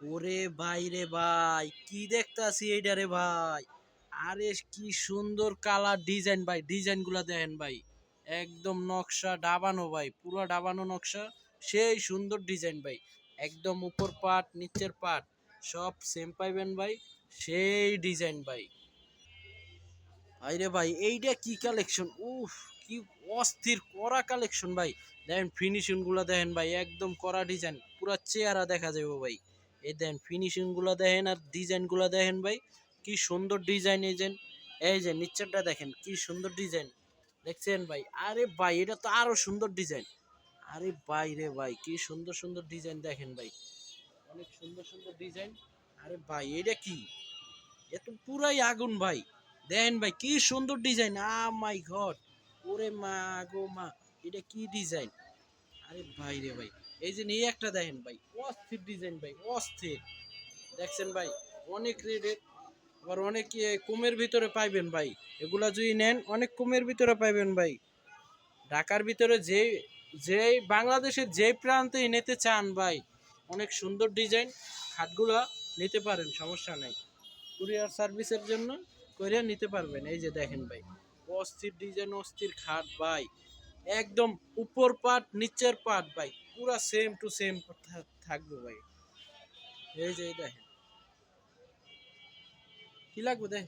ওরে ভাই রে ভাই, কি দেখতাছি এইটা রে ভাই? আরে কি সুন্দর কালার ডিজাইন ভাই ডিজাইনগুলা দেখেন ভাই। একদম নকশা ডাবানো ভাই, পুরো ডাবানো নকশা, সেই সুন্দর ডিজাইন ভাই। একদম উপর পাট, নিচের পাট, সব সেম পাইবেন ভাই, সেই ডিজাইন ভাই। আরে ভাই এইটা কি কালেকশন উফ, কি অস্থির করা কালেকশন ভাই। দেখেন ফিনিশিংগুলো দেখেন ভাই, একদম করা ডিজাইন, পুরো চেহারা দেখা যাবে ভাই। এই দেখেন ফিনিশিংগুলো দেখেন আর ডিজাইনগুলো দেখেন ভাই। কি সুন্দর ডিজাইন এই যে এই যে নিচেরটা দেখেন, কি সুন্দর ডিজাইন দেখছেন ভাই? আরে ভাই, এটা তো আরও সুন্দর ডিজাইন আরে ভাই রে ভাই, কি সুন্দর সুন্দর ডিজাইন দেখেন ভাই। অনেক সুন্দর সুন্দর ডিজাইন আরে ভাই, এটা কি? এ তো পুরাই আগুন ভাই। দেন ভাই, কি সুন্দর ডিজাইন আ মাই গড। ওরে মা গো মা, এটা কি ডিজাইন আরে ভাই রে ভাই, এই যে এই একটা দেখেন ভাই। অস্থির ডিজাইন ভাই, অস্থির। দেখছেন ভাই, অনেক রেডের আবার অনেক ইয়ে কমের ভিতরে পাইবেন ভাই। এগুলা যদি নেন, অনেক কমের ভিতরে পাইবেন ভাই। ঢাকার ভিতরে যে যে, বাংলাদেশের যে প্রান্তে নিতে চান ভাই, অনেক সুন্দর ডিজাইন খাটগুলা নিতে পারেন, সমস্যা নাই। কুরিয়ার সার্ভিসের জন্য করে নিতে পারবেন। এই যে দেখেন ভাই, অস্থির ডিজাইন অস্থির খাট ভাই। একদম উপর পাট, নিচের পাট ভাই, পুরা সেম টু সেম থাকবে ভাই। এই যে দেখেন। কি লাগবে দেখ